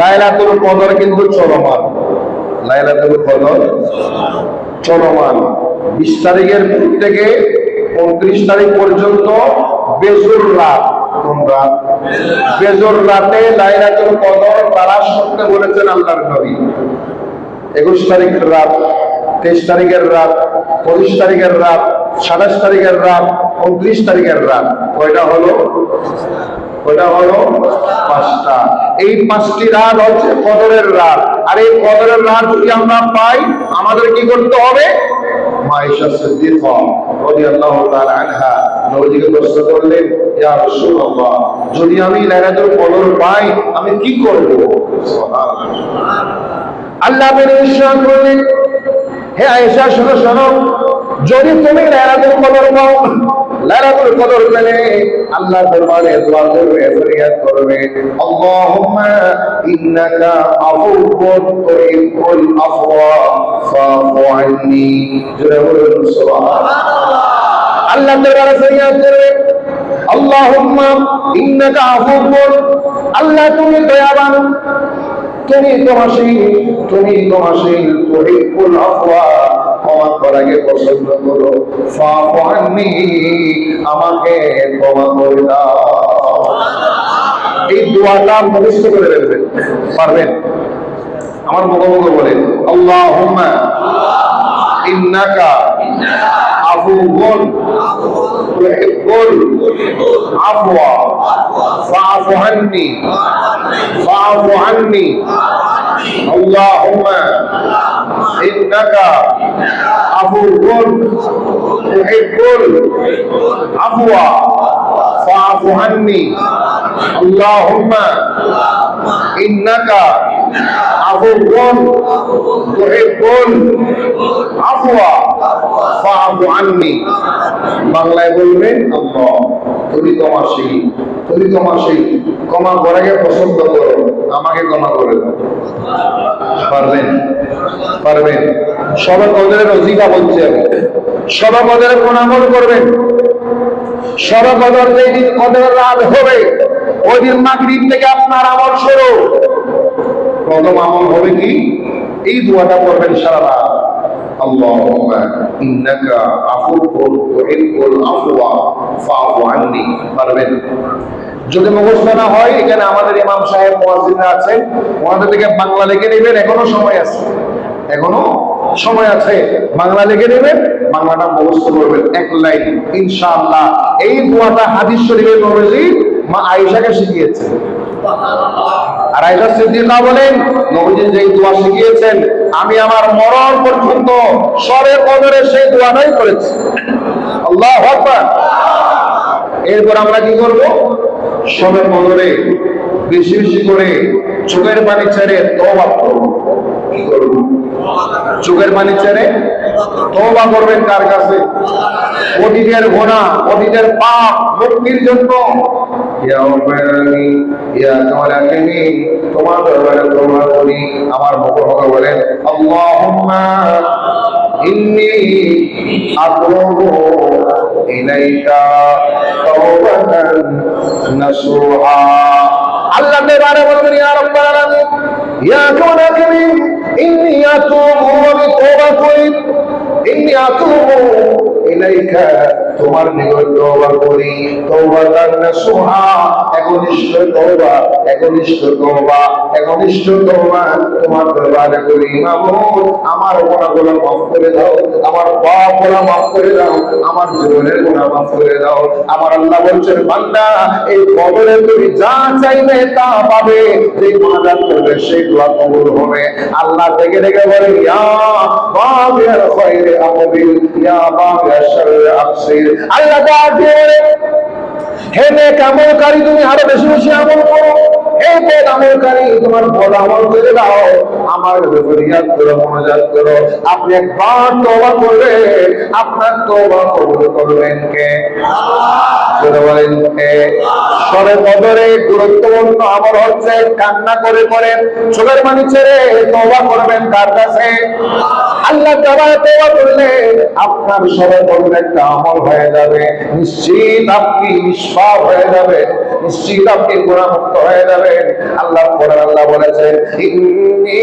লাইলাতুল কদর কিন্তু চলমান। লাইলাতুল কদর চলমান। বিশ তারিখের থেকে উনত্রিশ তারিখ পর্যন্ত বেজুর রাত। রাত? বেজুর রাতে লাইলাতুল কদর তারা সত্যি বলেছেন আল্লাহর নবী। একুশ তারিখের রাত, তেইশ তারিখের রাত, পঁচিশ তারিখের রাত, সাতাশ তারিখের রাত, উনত্রিশ তারিখের রাত। কয়টা হলো? কয়টা হলো? পাঁচটা। এই পাঁচটি রাত হচ্ছে কদরের রাত। আর এই কদরের রাত যদি আমরা পাই, আমাদের কি করতে হবে? যদি আমি কদর পাই, আমি কি করব? আল্লাহ বের হে আয়েশা, শোনো শোনো, যদি তুমি লাইলাতুল কদর পাও লাইলাতুল কদর পেলে আল্লাহ দরবারে দোয়া করবে, ফরিয়াদ করবে। আল্লাহুম্মা ইন্নাকা আফুউন তুহিব্বুল আফওয়া ফাফু আন্নি। জোরে বলুন, সুবহানাল্লাহ। আল্লাহ দরবারে ফরিয়াদ করবে। আল্লাহুম্মা ইন্নাকা আল্লাহ তুমি দয়াবান। তুমি তোমাশীল তুমি তোমাশীল তুহিব্বুল আফওয়া। ক্ষমা করাকে পছন্দ করো। ফাফু আন্নি, আমাকে ক্ষমা করে দাও। এই দোয়াটা মুখস্থ করে রাখবেন। পারবেন? আমার মুখোমুখি বলেন আল্লাহুম্মা ইন্নাকা আফুউন। তুহিব্বুল আফওয়া ফাফু আন্নি ফাফু আন্নি আল্লাহুম্মা ইন্নাকা আফুউন তুহিব্বুল আফওয়া ফাফু আন্নি আল্লাহুম্মা ইন্নাকা আফুউন তুহিব্বুল আফওয়া ফাফু আন্নি বাংলায় বলবেন তুমি তুমি করাকে পছন্দ করো, আমাকে করে পারবেন? পারবেন? করবেন সবে কদর যেই দিন কদরের রাত হবে ওই দিন মাগরিব থেকে আপনার আমল শুরু। প্রথম আমল হবে কি? এই দোয়াটা করবেন সারা রাত اللهم انك عفو تحب العفو فاعف عني পারবেন যদি মুখস্থ না হয় এখানে আমাদের ইমাম সাহেব মুয়াজ্জিনরা আছেন ওনাদের থেকে বাংলা লিখে নেবেন এখনো সময় আছে এখনো সময় আছে বাংলা লিখে নেবেন বাংলাটা মুখস্থ করবেন এক লাইন ইনশাআল্লাহ এই দোয়াটা হাদিস শরীফের নবীজি মা আয়েশাকে শিখিয়েছেন আর আয়েশা সিদ্দিকা বলেন, নবীজি যেই দোয়া শিখিয়েছেন, আমি আমার মরণ পর্যন্ত কদরে সেই দোয়াটাই করেছি। আল্লাহু আকবার। এরপর আমরা কি করব? কদরে, বেশি বেশি করে চোখের পানি ছেড়ে তওবা করব। কি করব? চোখের পানি ছেড়ে তওবা করবেন কার কাছে? অতীতের গোনা অতীতের পাপ মুক্তির জন্য। ইয়া রব্বানি ইয়া কামালাকিনি তোমার দরবারে দোয়া করি, আমার মুখে বলেন আল্লাহুম্মা ইন্নী আতুবু ইলাইকা তাওবাতান নাসুহা। আল্লাহ দরবারে বলবেন, ইয়া রব্বাল আলামিন ইয়া কামালাকিনি ইন্নী আতুবু আমি তওবা করি ইন্নী আতুবু তোমার নিকট তওবা করি। একনিষ্ঠ তওবা একনিষ্ঠ তওবা একনিষ্ঠ তওবা তোমার দরবারে করি। আমার গুনাহগুলো মাফ করে দাও, আমার পাপগুলো মাফ করে দাও, আমার জীবনের গুনাহ মাফ করে দাও। আমার আল্লাহ বলছেন, বান্দা, এই কবরে তুমি যা চাইবে তা পাবে যে করবে সেই দোয়া কবুল হবে। আল্লাহ দেখে দেখে বলে, ইয়া বাবিয়ার ইয়া বাবিয়ার আল্লাহ হে নেক আমলকারী তুমি আরও বেশি বেশি আমল করো। দাও, আমার গুরুত্বপূর্ণ আমল হচ্ছে কান্না করে করে, চোখের পানি ছেড়ে তওবা করবেন কার কাছে? আল্লাহ তাআলা তওবা করলে আপনার সবে কদর একটা আমল হয়ে যাবে। নিশ্চিত আপনি নিষ্পাপ হয়ে যাবে নিশ্চিত আপনি গুণামুক্ত হয়ে যাবে করেন আল্লাহ কোরআন আল্লাহ বলেছেন ইন্নি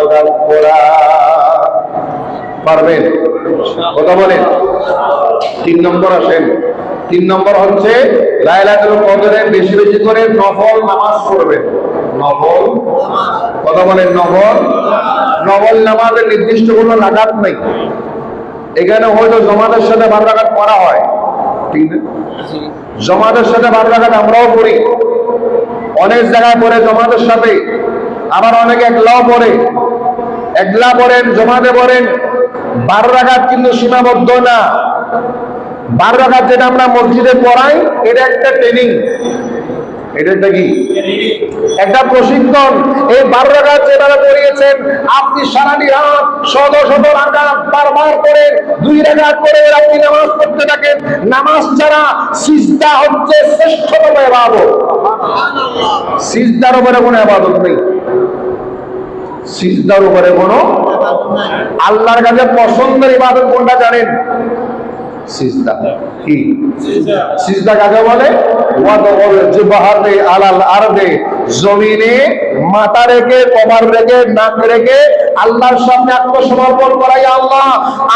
মনোজাত করা পারবেন? কথা বলেন। তিন নম্বর আসেন। তিন নম্বর হচ্ছে লাইলাতুল কদরে বেশি বেশি করে নফল নামাজ পড়বেন। নফল? কথা বলেন, নফল? নফল নামাজের নির্দিষ্ট কোনো লাগাত নেই। এখানে হয়তো জমাতের সাথে বারো পড়া হয়। ঠিক না? জমাতের সাথে বারো আমরাও পড়ি। অনেক জায়গায় পরে জমাতের সাথে। আবার অনেকে এক একলাও পড়ে। একলা পড়েন, জমাতে পড়েন। বারো রাখাত কিন্তু সীমাবদ্ধ না। বারো রাখাত যেটা আমরা মসজিদে পড়াই, এটা একটা ট্রেনিং এটা একটা প্রশিক্ষণ। এই পড়িয়েছেন, আপনি শত শত বারবার করে, দুই নামাজ পড়তে থাকেন? নামাজ ছাড়া হচ্ছে শ্রেষ্ঠতম এবাদত উপরে কোনো এবাদত নেই। সিজদার উপরে কোনো আল্লাহর কাছে পছন্দের ইবাদত কোনটা জানেন? সিজদা। কি? সিজদা। কাকে বলে? ওয়াদওয়াল আলাল আরদে জমিনে মাথা রেখে কপাল রেখে নাক রেখে আল্লাহর সামনে আত্মসমর্পণ করাই আল্লাহ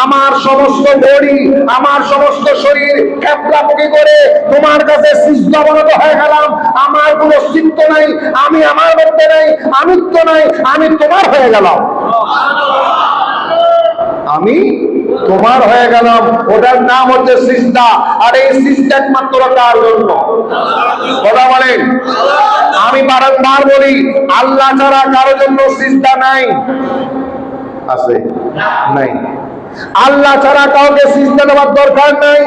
আমার সমস্ত বডি আমার সমস্ত শরীর ক্যাপলাপুকি করে তোমার কাছে সিজদা অবনত হয়ে গেলাম। আমার কোনো অস্তিত্ব নাই আমি আমার মধ্যে নাই আমিত্ব নাই আমি তোমার হয়ে গেলাম। আমি তোমার হয়ে গেলাম ওটার নাম হচ্ছে সিজদা। আর এই সিজদা একমাত্র কার জন্য? কথা বলেন। আমি বারংবার বলি, আল্লাহ ছাড়া কারও জন্য সিজদা নাই। আছে? নাই। আল্লাহ ছাড়া কাউকে সিজদা দেওয়ার দরকার নাই।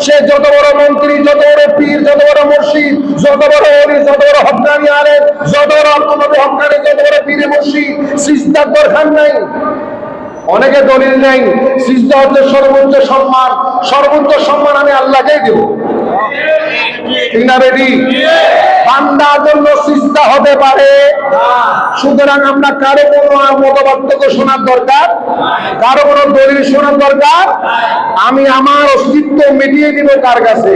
সে যত বড় মন্ত্রী, যত বড় পীর, যত বড় মুর্শিদ, যত বড় অলি, যত বড় হকানি আলেম, যত বড় হকানি যত বড় পীরে মুর্শিদ, সিজদার দরকার নাই। অনেকে দলিল নেই সিজদা হচ্ছে সর্বোচ্চ সম্মান সর্বোচ্চ সম্মান আমি আল্লাহকেই দেব। জন্য হতে পারে। সুতরাং আমরা কারও শোনার দরকার? কারও দলিল শোনার দরকার? আমি আমার অস্তিত্ব মিটিয়ে দিব কার কাছে?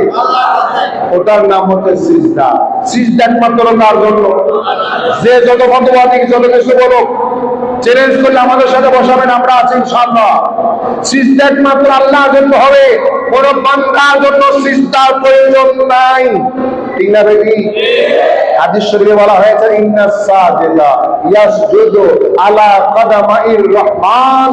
ওটার নাম হচ্ছে সিজদা। সিজদা একমাত্র কার জন্য? যে যত দিক, যত কিছু বলুক চ্যালেঞ্জ করলে আমাদের সাথে বসাবেন, আমরা আছি ইনশাআল্লাহ। সিজদা আল্লাহর জন্য হবে, কোন বান্দার জন্য সিজদার প্রয়োজন নাই। ঠিক না বেবি হাদিস শরীফে বলা হয়েছে, ইন্না সাজিদা ইয়াসজুদু আলা কদামাইর রহমান।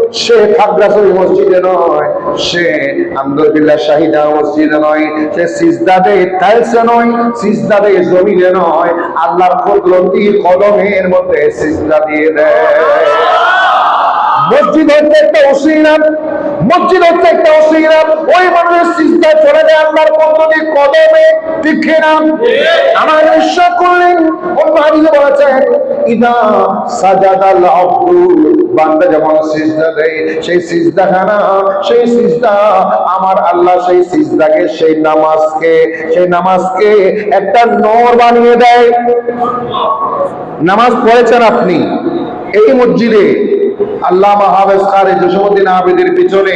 সে খাগড়াছড়ি মসজিদে নয়, সে আন্দরবিল্লাহ শাহিদা মসজিদে নয়, সে সিজদাদে তাইসে নয়, সিজদাদে জমিনে নয়, আল্লাহর কুদরতি কলমের মধ্যে সিজদা দিয়ে দেয়। মসজিদ হচ্ছে একটা ওসিলা মসজিদ হচ্ছে একটা ওসিলা ওই মানুষের সিজদায় চলে যায় আল্লাহর পদ্ধতি কদমে না আমার ঈশ্বর করলেন। অন্য বলেছেন ইদা বান্দা সিজদা দেয়, সেই সেই সিজদা আমার আল্লাহ, সেই সিজদাকে, সেই নামাজকে সেই নামাজকে একটা নর বানিয়ে দেয়। নামাজ পড়েছেন আপনি, এই মসজিদে আল্লাহ হাফেজ খারে পিছনে।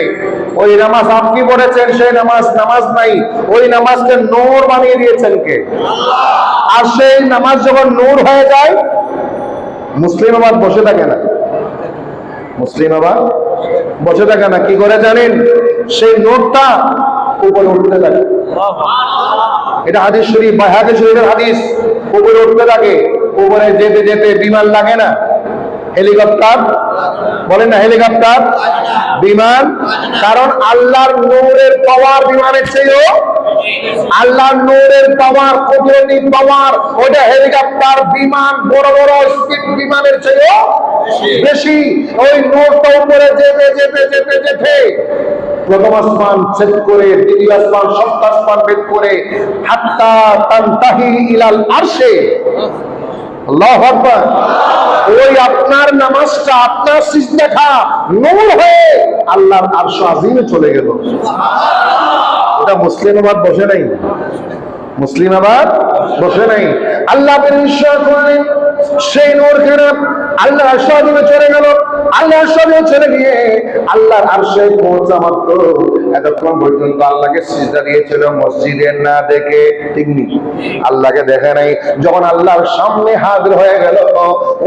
ওই নামাজ আপনি পড়েছেন? সেই নামাজ নামাজ নাই। ওই নামাজকে নূর বানিয়ে দিয়েছেন কে? আর সেই নামাজ যখন নূর হয়ে যায়, মুসলিম আবার বসে থাকে না। মুসলিম আবার বসে থাকে না। কি করে জানেন? সেই নোটটা উপরে উঠতে থাকে। এটা হাদিস শরীফ, বা হাদিস শরীফের হাদিস। উপরে উঠতে থাকে। উপরে যেতে যেতে বিমান লাগে না। হেলিকপ্টার? বলেন না, হেলিকপ্টার? বিমান? কারণ আল্লাহর নূরের পাওয়ার বিমানের চেয়েও আল্লাহর নূরের পাওয়ার, কুদরতি পাওয়ার ওটা হেলিকপ্টার, বিমান, বড় বড় স্পিড বিমানের চেয়েও বেশি। ওই নূরটা উপরে যেতে যেতে যেতে যেতে। প্রথম আসমান করে, দ্বিতীয় আসমান সপ্ত আসমান ভেদ করে, হাত্তা তান্তাহি ইলাল আরশে। আল্লাহু ওই আপনার নামাজটা, আপনার সিজদাটা নূর হয়ে আল্লাহর আরশ আজিমে চলে গেল। ওটা মুসলিম আবার বসে নাই। মুসলিম আবার বসে নাই। আল্লাহ বিশ্বাস করেন সেই নূর খারাপ আল্লাহ আশ্বাদিনে চলে গেল। আল্লাহ আশ্বাদিনে চলে গিয়ে আল্লাহর আরশে পৌঁছা মাত্র। এতক্ষণ পর্যন্ত আল্লাহকে সিজদা দিয়েছিল মসজিদে না দেখে। নেই। আল্লাহকে দেখে নাই। যখন আল্লাহর সামনে হাজির হয়ে গেল,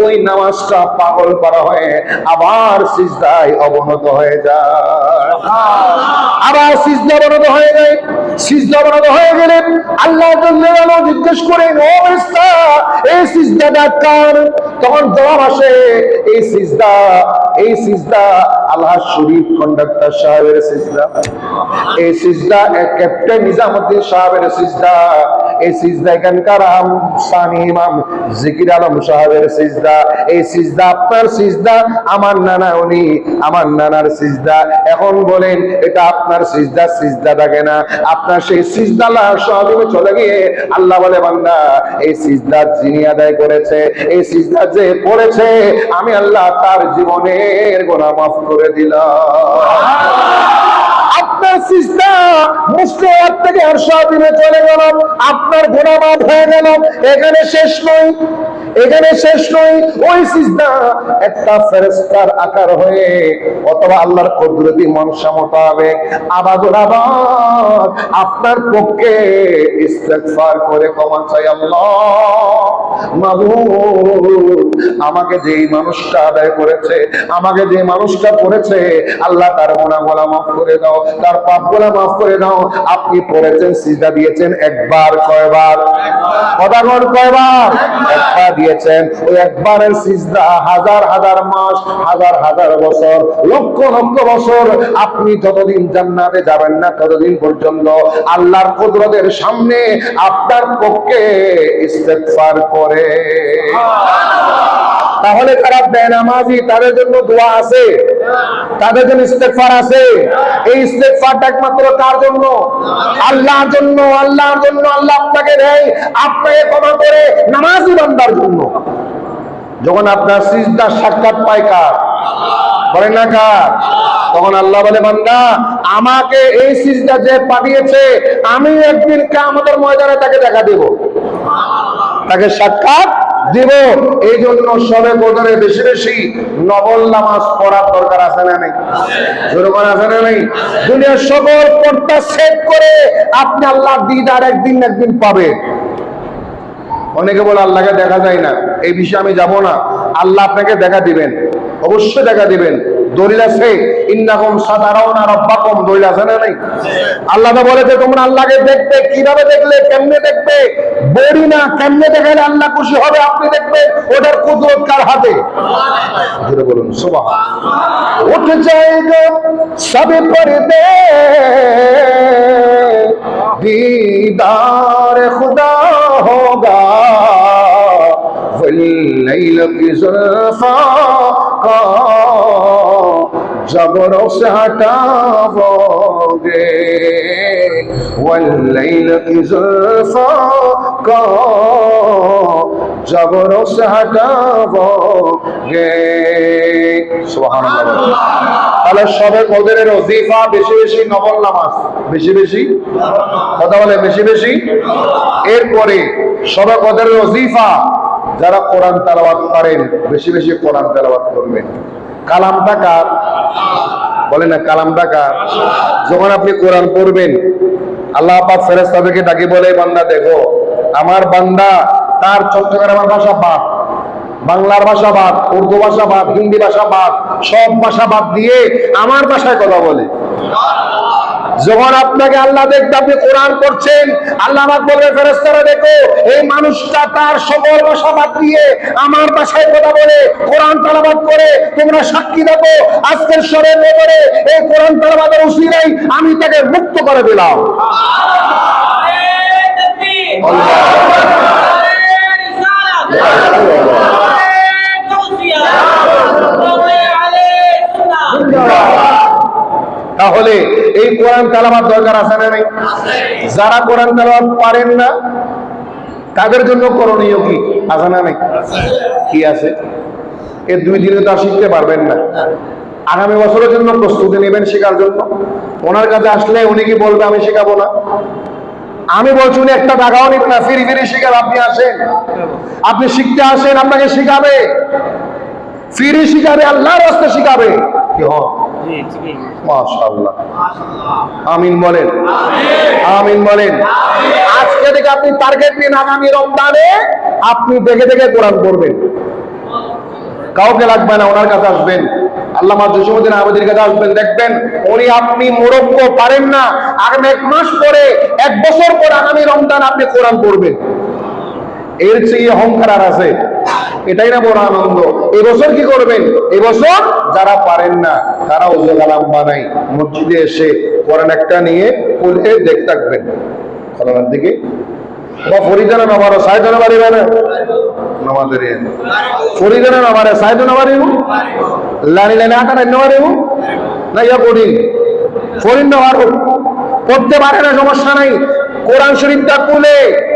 ওই নামাজটা পাগল করা হয়ে আবার সিজদায় অবনত হয়ে যায়। আবার সিজদা অবনত হয়ে যায়। সিজদা অবনত হয়ে গেলে আল্লাহ জিজ্ঞেস করেন ও এই সিজদাটা কার তখন জবাব আসে, এই সিজদা এই সিজদা আল্লাহ শরীফ কন্ডাক্টর সাহেবের সিজদা। এই সিজদা ক্যাপ্টেন নিজামুদ্দিন সাহেবের সিজদা। এই সিজদা এখানকার আম, সানি ইমাম জিকির আলম সাহেবের সিজদা। এই সিজদা আপনার সিজদা, আমার নানা উনি, আমার নানার সিজদা। এখন বলেন, এটা আপনার সিজদা সিজদা থাকে না। আপনার সেই সিজদা সাহেব চলে গিয়ে আল্লাহ বলে, বান্দা, এই সিজদা যিনি আদায় করেছে, এই সিজদা যে পড়েছে, আমি আল্লাহ তার জীবনের গোনা মাফ করে দিলাম। আপনার সিস্টা মুসলিম থেকে দিনে চলে গেল আপনার মাফ হয়ে গেল। এখানে শেষ নয়। এখানে শেষ নয়। ওই সিজদা একটা ফেরেশতার আকার হয়ে অথবা আল্লাহর কুদরতি মনসা মোতাবেক আবাদুল আবাদ আপনার পক্ষে ইস্তেগফার করে ক্ষমা চাই আল্লাহ। আমাকে যেই মানুষটা আদায় করেছে আমাকে যে মানুষটা করেছে আল্লাহ তার গুনাহগুলো মাফ করে দাও তার পাপগুলো মাফ করে দাও। আপনি পড়েছেন সিজদা দিয়েছেন একবার কয়বার কদাগর কয়বার? একবার। দিয়েছেন ওই একবারের সিজদা, হাজার হাজার মাস, হাজার হাজার বছর, লক্ষ লক্ষ বছর আপনি যতদিন জান্নাতে যাবেন না, ততদিন পর্যন্ত আল্লাহর কুদরতের সামনে আপনার পক্ষে ইস্তেগফার করে। তাহলে তারা বেনামাজি, তাদের জন্য দোয়া আছে। তাদের জন্য ইস্তেগফার আছে। এই ইস্তেগফারটা একমাত্র কার জন্য? আল্লাহর জন্য আল্লাহর জন্য, আল্লাহ আপনাকে দেয়। আপনাকে ক্ষমা করে নামাজি বান্দার জন্য। যখন আপনার সিজদা, সাক্ষাৎ পায় কার? বলেন না কার? তখন আল্লাহ বলে, বান্দা, আমাকে এই সিজদা যে পাঠিয়েছে, আমি একদিন কামতের ময়দানে তাকে দেখা দেব। তাকে সাক্ষাৎ দিব। এই জন্য সবে বদলে বেশি বেশি নবল নামাজ পড়ার দরকার আছে না নেই? যেরকম আছে না নেই? দুনিয়ার সকল পর্দা সেট করে আপনি আল্লাহ দিদার একদিন একদিন পাবে অনেকে বলে, আল্লাহকে দেখা যায় না। এই বিষয়ে আমি যাব না। আল্লাহ আপনাকে দেখা দিবেন। অবশ্যই দেখা দিবেন। দলিল আছে ইন্নাকুম সাদারাউনা রাব্বাকুম দলিল আছে না নাই আল্লাহ তো বলেছে তোমরা আল্লাহকে দেখবে কিভাবে দেখলে কেমনে দেখবে বড়ি না কেমনে দেখালে আল্লাহ খুশি হবে আপনি দেখবেন ওটার কুদরত কার হাতে জোরে বলুন সুবহান উঠ जाएगा सब पर्दे दीदार खुदा होगा الليل زلفا زبروں سے ہٹاو گے واللیل کی زلفا کو زبروں سے ہٹاو گے সুবহান তাহলে সবে কদরের ওজিফা বেশি বেশি নবল নামাজ। বেশি বেশি? কথা বলে বেশি বেশি? এরপরে সবে কদরের ওজিফা যারা কোরআন তেলাওয়াত করেন, বেশি বেশি কোরআন তেলাওয়াত করবেন। কালাম কার? বলে না কালাম কার? যখন আপনি কোরআন পড়বেন, আল্লাহ পাক ফেরেশতাদেরকে ডাকি বলে, বান্দা, দেখো, আমার বান্দা, তার চট্টগ্রামের ভাষা বাদ। বাংলার ভাষা বাদ, উর্দু ভাষা বাদ, হিন্দি ভাষা বাদ, সব ভাষা বাদ দিয়ে আমার ভাষায় কথা বলে। যখন আপনাকে আল্লাহ দেখতে আপনি কোরআন করছেন আল্লাহ বলবে ফেরেস্তারা দেখো, এই মানুষটা তার সকল ভাষা বাদ দিয়ে আমার ভাষায় কথা বলে, কোরআন তালাবাদ করে। তোমরা সাক্ষী দেখো, আজকের স্বরের ব্যাপারে এই কোরআন তালাবাদের উসিলাই আমি তাকে মুক্ত করে দিলাম। তাহলে এই কোরআন তালাবাদ দরকার আছে না নেই? যারা কোরআন তালাবাদ পারেন না, তাদের জন্য করণীয় কি? আছে না নেই? কি আছে? এ দুই দিনে তো আর শিখতে পারবেন না। আগামী বছরের জন্য প্রস্তুতি নেবেন শেখার জন্য। ওনার কাছে আসলে উনি কি বলবে আমি শেখাবো না? আমি বলছি উনি একটা টাকাও নিবেন না, ফিরি ফিরি শিখাবে, আপনি আসেন। আপনি শিখতে আসেন, আপনাকে শিখাবে। ফিরি শিখাবে, আল্লাহর রাস্তা শিখাবে। কি হয় আমিন বলেন। আজকে আপনি আগামী আপনি দেখে দেখে কোরআন পড়বেন। কাউকে লাগবে না, ওনার কাছে আসবেন। আল্লাহ জসিমুদ্দিন আহমেদের কাছে আসবেন, দেখবেন উনি আপনি মোরক্কো পারেন না। আগামী এক মাস পরে, এক বছর পর আগামী রমজান আপনি কোরআন পড়বেন। এর চেয়ে অহংকার আর আছে। এটাই না বড় আনন্দ। এবছর কি করবেন? এবছর যারা পারেন না, তারা কালাম বানাই মসজিদে এসে কোরআন একটা নিয়ে পড়ে দেখ থাকবেন। কোরআনের দিকে। বা লানি না পারো না, সমস্যা নাই। কোরআন শরীফটা খুলে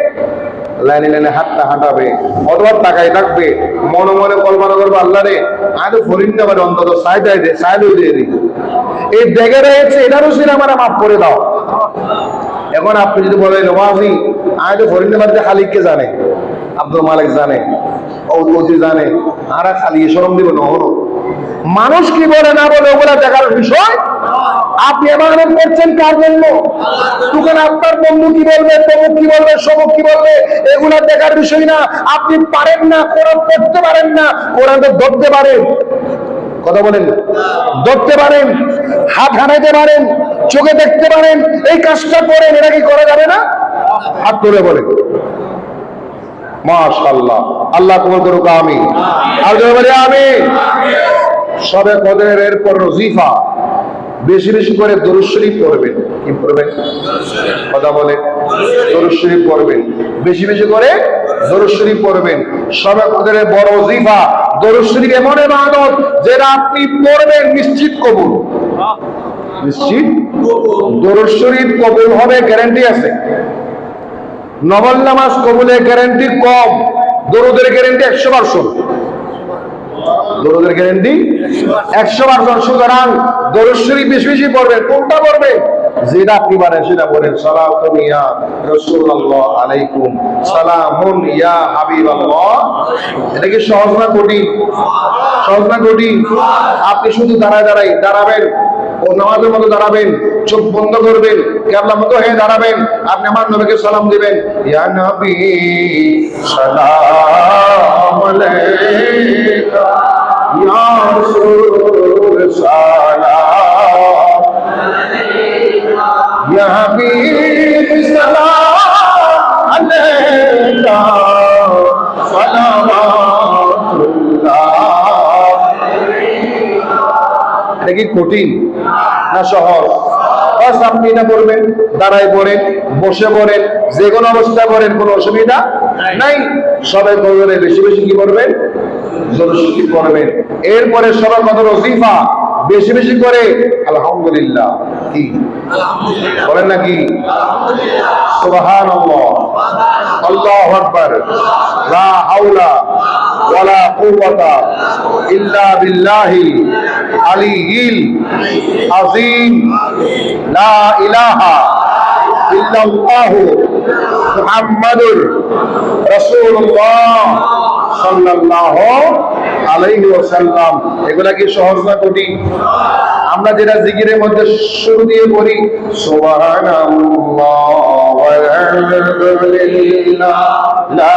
লাইনে লাইনে হাতটা হাঁটাবে অথবা তাকাই থাকবে, মনে মনে কল্পনা করব আল্লাহ রে তো ফরিন না অন্তত সাইডাই দে, সাইড দিয়ে দিই এই দেখে রয়েছে এটারও সিন আমার মাফ করে দাও। এখন আপনি যদি বলেন, ওয়াজি আমি তো ফরিন নাম্বার খালিককে জানে, আব্দুল মালিক জানে ঔদি জানে, আর খালি সরম দিব না, হলো। মানুষ কি বলে, না বলে, ওগুলা দেখার বিষয় আপনি এমানত করছেন কার জন্য? তখন আপনার বন্ধু কি বলবে তমুক কি বলবে সমুক কি বলবে, এগুলা দেখার বিষয় না। আপনি পারেন না, কোরআন পড়তে পারেন না কোরআন তো ধরতে পারেন। কথা বলেন। ধরতে পারেন, হাত হারাইতে পারেন, চোখে দেখতে পারেন, এই কাজটা করেন, এটা কি করা যাবে না? হাত ধরে বলেন। মাশাআল্লাহ। আল্লাহ কবুল করুক আমি আর আমি সবে কদের এরপর রজিফা। বেশি বেশি করে দরুদ পড়বেন। কি পড়বেন? কথা বলে দরুদ পড়বেন। বেশি বেশি করে দরুদ পড়বেন। সবে কদের বড় ওজিফা দরুদ এমন ইবাদত যেটা আপনি পড়বেন, নিশ্চিত কবুল। নিশ্চিত? দরুদ কবুল হবে গ্যারান্টি আছে। নবল নামাজ কবুলের গ্যারান্টি কম। দরুদের গ্যারান্টি একশো পার্সেন্ট দরুদের গ্যারান্টি একশো পার্সেন্ট সুতরাং দরুদ বেশি বেশি পড়বেন কোনটা পড়বেন যেটা আপনি পারেন সেটা বলেন সালাম ইয়া রসুল্লাহ আলাইকুম। সালামুন ইয়া হাবিব এটা কি সহজ না কঠিন? সহজ না কঠিন? আপনি শুধু দাঁড়ায় দাঁড়াই দাঁড়াবেন। ও নামাজের মতো দাঁড়াবেন, চোখ বন্ধ করবেন কেবলা মতো হয়ে দাঁড়াবেন, আপনি আমার নবীকে সালাম দিবেন। কঠিন? না সহজ বাস আপনি এটা করবেন দাঁড়ায় পড়েন বসে পড়েন যে কোনো অবস্থা করেন কোনো অসুবিধা নাই। সবাই করবেন বেশি বেশি কি করবেন? জরুরি করবেন। এরপরে সবার কত রজিফা বেশি বেশি করে আলহামদুলিল্লাহ। কি? বলেন নাকি সুবহান আল্লাহ আকবার। লা হাওলা ওয়ালা কুওয়াতা ইল্লা বিল্লাহি। আলিয়িল আযীম লা ইলাহা ইল্লাল্লাহু মুহাম্মাদুর রাসূলুল্লাহ সাল্লাল্লাহু আলাইহি ওয়াসাল্লাম। এগুলা কি সহজ না কঠিন? আমরা যেটা জিকিরের মধ্যে শুরু দিয়ে পড়ি, সুবহানাল্লাহ ওয়ালহামদুলিল্লাহ লা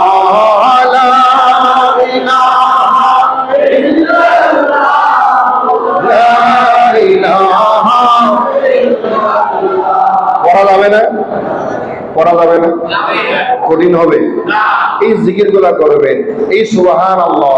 পড়া যাবে না? কঠিন হবে। এই জিকিরগুলা করবেন। এই সুবাহান আল্লাহ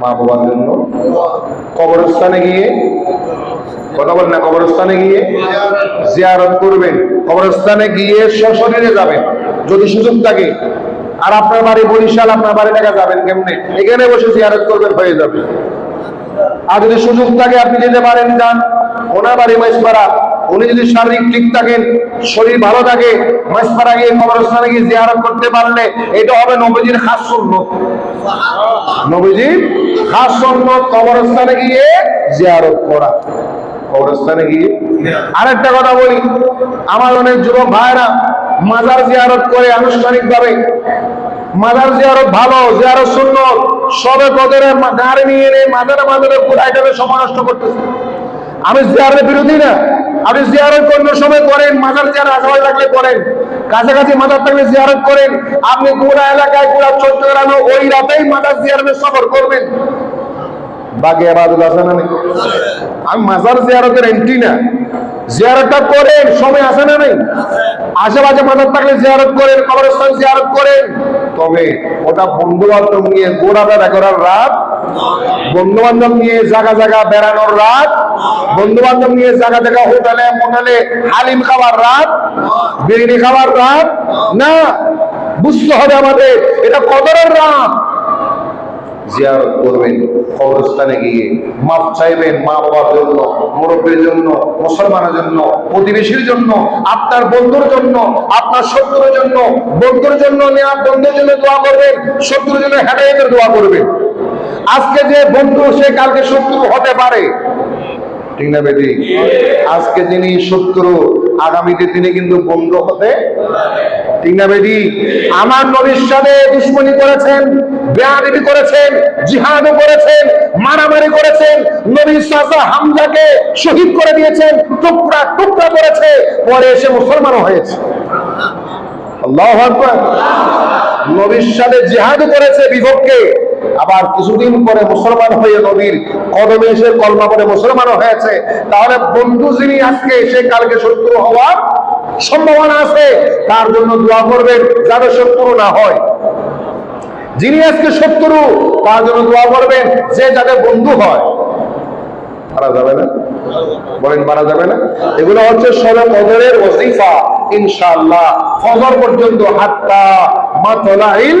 মা বাবার জন্য। কবরস্থানে গিয়ে, কথা বলেন না, কবরস্থানে গিয়ে জিয়ারত করবেন। কবরস্থানে গিয়ে সশরীরে যাবেন, যদি সুযোগ থাকে। আর আপনার বাড়ি বরিশাল, আপনার বাড়ি টাকা যাবেন কেমনে? এখানে বসে জিয়ারত করবেন, হয়ে যাবে। আর যদি সুযোগ থাকে আপনি যেতে পারেন, যান। ওনার বাড়ি মাইসপাড়া, উনি যদি শারীরিক ঠিক থাকেন, শরীর ভালো থাকে, মাইসপাড়া গিয়ে কবরস্থানে গিয়ে জিয়ারত করতে পারলে এটা হবে নবীজির খাস সুন্নত। নবীজির খাস সুন্নত, কবরস্থানে গিয়ে জিয়ারত করা। কবরস্থানে গিয়ে। আরেকটা কথা বলি, আমার অনেক যুবক ভাইরা মাজার জিয়ারত করে আনুষ্ঠানিক ভাবে মাজার জিয়ারত ভালো, জিয়ারত সুন্নত। সবে কদরে গাড়ি নিয়ে এনে মাদারে মাদারে পুরো আইটামে সময় নষ্ট করতেছে আমি জিয়ারের বিরোধী না। আপনি জিয়ারত অন্য সময় করেন, মাদার জিয়ার আশাবাদ লাগলে করেন। কাছাকাছি মাদার থাকলে জিয়ারত করেন। আপনি পুরা এলাকায় পুরা চট্টগ্রামে ওই রাতেই মাদার জিয়ারতে সফর করবেন। বাকি আবাদত আছে না নেই? আমি মাজার জিয়ারতের এন্ট্রি না। জিয়ারতটা করেন, সময় আছে না নেই? আশেপাশে মাজার থাকলে জিয়ারত করেন, কবরস্থান জিয়ারত করেন। তবে ওটা বন্ধু বান্ধব নিয়ে গোড়া বেড়া করার রাত বন্ধু বান্ধব নিয়ে জায়গা জায়গা বেড়ানোর রাত বন্ধু বান্ধব নিয়ে জায়গা জায়গা হোটেলে মোটেলে হালিম খাবার রাত, বিরিয়ানি খাবার রাত, না, বুঝতে হবে আমাদের, এটা কদরের রাত। জিয়ারত করবেন কবরস্থানে গিয়ে মাপ চাইবেন মা বাবার জন্য মুরব্বীর জন্য মুসলমানের জন্য প্রতিবেশীর জন্য আপনার বন্ধুর জন্য আপনার শত্রুর জন্য বন্ধুর জন্য নেওয়ার বন্ধুর জন্য দোয়া করবেন শত্রুর জন্য হেদায়তের দোয়া করবেন। আজকে যে বন্ধু সে কালকে শত্রু হতে পারে। ঠিক না বেটি? আজকে যিনি শত্রু আগামীতে তিনি কিন্তু বন্ধু হতে ঠিক না বেটি? আমার নবীর দুশ্মনী করেছেন, বেয়াদবি করেছেন, জিহাদও করেছেন, মারামারি করেছেন শহীদ করে দিয়েছেন করেছে, পরে এসে হয়েছে। করেছে বিভক্কে আবার কিছুদিন পরে মুসলমান হয়ে নবীর কদমে এসে কলমা পরে মুসলমান হয়েছে, তাহলে বন্ধু যিনি আজকে, সে কালকে শত্রু হওয়ার সম্ভাবনা আছে। তার জন্য দোয়া করবেন যাতে শত্রু না হয়। যিনি আজকে শত্রু, তার জন্য দোয়া করবেন যে যাতে বন্ধু হয়। পারা যাবে না? বলেন পারা যাবে না? এগুলো হচ্ছে ফজর পর্যন্ত হাত্তা মাতলাইল